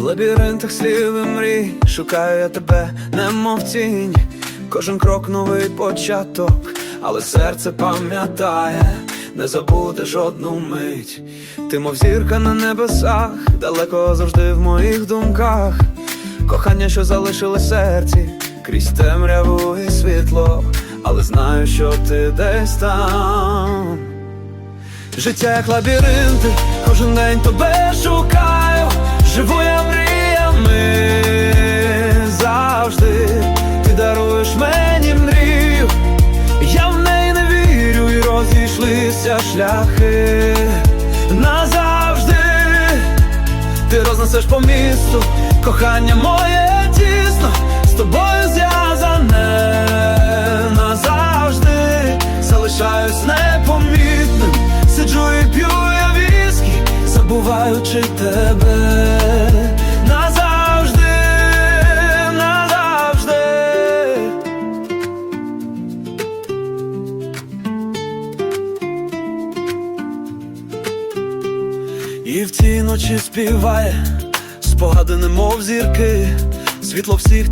лабіринтах слів і мрій шукаю я тебе, немов тінь. Кожен крок новий початок, але серце пам'ятає, не забуде жодну мить. Ти, мов зірка на небесах, далеко завжди в моїх думках. Кохання, що залишило серці, крізь темряву і світло, але знаю, що ти десь там. Життя як лабіринти, кожен день тебе шукаю, розійшлися шляхи назавжди. Ти рознесеш по місту, кохання моє тісно, з тобою зв'язане назавжди, залишаюсь непомітним, сиджу і п'ю я віскі, забуваючи тебе І в цій ночі співає спогади, немов зірки, світло всіх.